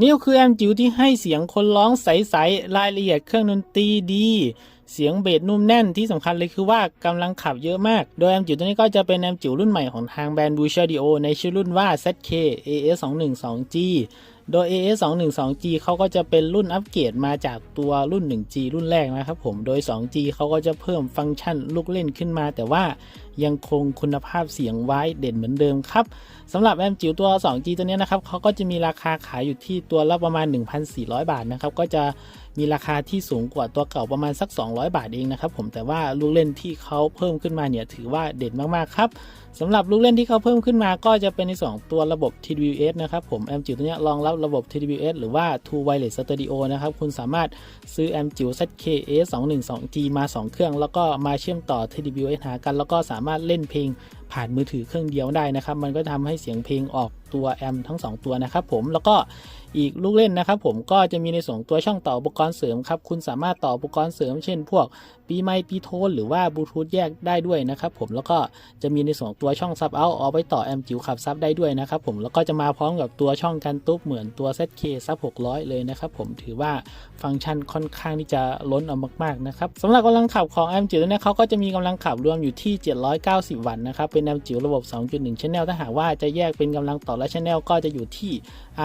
นี่คือแอมจิ๋วที่ให้เสียงคนร้องใสๆรายละเอียดเครื่องดนตรีดี เสียงเบสนุ่มแน่นที่สำคัญเลยคือว่ากำลังขับเยอะมาก โดยแอมจิ๋วตัวนี้ก็จะเป็นแอมจิ๋วรุ่นใหม่ของทางแบรนด์ b u s h a d i o ในชื่อรุ่นว่า ZK AS 2 1 2 G โดย AS 2 1 2 G เขาก็จะเป็นรุ่นอัปเกรดมาจากตัวรุ่น 1G รุ่นแรกนะครับผม โดย 2G เขาก็จะเพิ่มฟังก์ชันลูกเล่นขึ้นมา แต่ว่ายังคงคุณภาพเสียงไว้เด่นเหมือนเดิมครับสำหรับแอมจิ๋วตัว 2G ตัวนี้นะครับเขาก็จะมีราคาขายอยู่ที่ตัวละประมาณ 1,400 บาทนะครับ ก็จะมีราคาที่สูงกว่าตัวเก่าประมาณสัก 200 บาทเองนะครับผมแต่ว่าลูกเล่นที่เขาเพิ่มขึ้นมาเนี่ยถือว่าเด่นมากๆครับสำหรับลูกเล่นที่เขาเพิ่มขึ้นมาก็จะเป็นในสองตัวระบบ TWS นะครับผมแอมจิ๋วตัวนี้รองรับระบบ TWS หรือว่า True Wireless Studio นะครับ คุณสามารถซื้อแอมจิ๋ว ZKS 212G มา 2 เครื่อง แล้วก็มาเชื่อมต่อ TWS หากัน แล้วก็สามารถเล่นเพลงผ่านมือถือเครื่องเดียวได้นะครับ มันก็ทำให้เสียงเพลงออกตัวแอมทั้ง 2 ตัวนะครับผมแล้วก็อีกลูกเล่นนะครับผมก็จะมีในส่วนตัวช่องต่ออุปกรณ์เสริมครับคุณสามารถต่ออุปกรณ์เสริม เช่น พวกปีไมค์ปีโทนหรือว่าบลูทูธแยกได้ด้วยนะครับผมแล้วก็จะมีในส่วนตัวช่องซับเอาเอาไปต่อแอมจิ๋วขับซับได้ด้วยนะครับผมแล้วก็จะมาพร้อมกับตัวช่องกันตุ๊บเหมือนตัว ZK ซับ600 เลยนะครับผมถือว่าฟังก์ชันค่อนข้างที่จะล้นเอามากๆนะครับสำหรับกำลังขับของแอมจิ๋วเนี่ยเขาก็จะมีกำลังขับรวมอยู่ที่ 790 วัตต์นะครับเป็นแอมจิ๋วระบบ 2.1 channel ถ้าหากว่าจะแยกเป็นกำลังต่อและ channel ก็จะอยู่ที่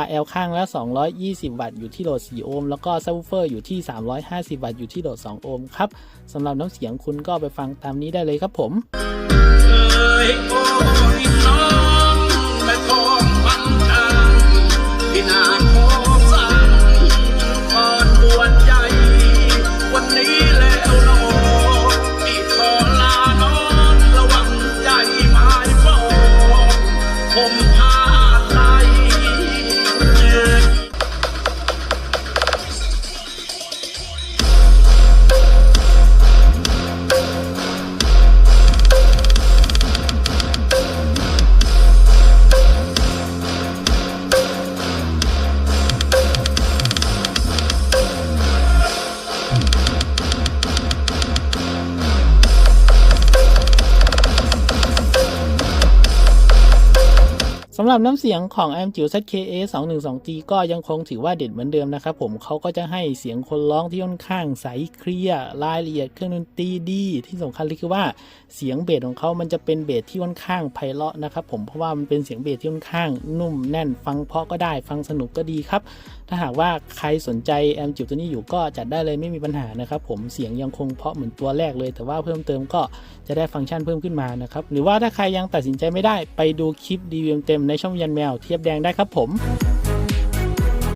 RL ข้างละ 220 วัตต์อยู่ที่โหลด 4 โอห์มแล้วก็ซับวูเฟอร์อยู่ที่ 350 วัตต์อยู่ที่โหลด 2 โอห์มครับสำหรับน้ำเสียงคุณก็ไปฟังตามนี้ได้เลยครับผม สำหรับน้ำเสียงของ a m จิ๋ว ZKA 2 1 2 G ก็ยังคงถือว่าเด็ดเหมือนเดิมนะครับผมเขาก็จะให้เสียงคนร้องที่ค่อนข้างใสเคลียร์รายละเอียดเครื่องดนตรีดี ที่สำคัญเลยคือว่าเสียงเบสของเขามันจะเป็นเบสที่ค่อนข้างไพเราะนะครับผมเพราะว่ามันเป็นเสียงเบสที่ค่อนข้างนุ่มแน่นฟังเพาะก็ได้ฟังสนุกก็ดีครับ ถ้าหากว่าใครสนใจแอมจิ๋วตัวนี้อยู่ก็จัดได้เลยไม่มีปัญหานะครับผมเสียงยังคงเพาะเหมือนตัวแรกเลย แต่ว่าเพิ่มเติมก็จะได้ฟังก์ชันเพิ่มขึ้นมานะครับหรือว่าถ้าใครยังตัดสินใจไม่ได้ไปดูคลิปรีวเต็มในช่องยันแมวเทียบแดงได้ครับผม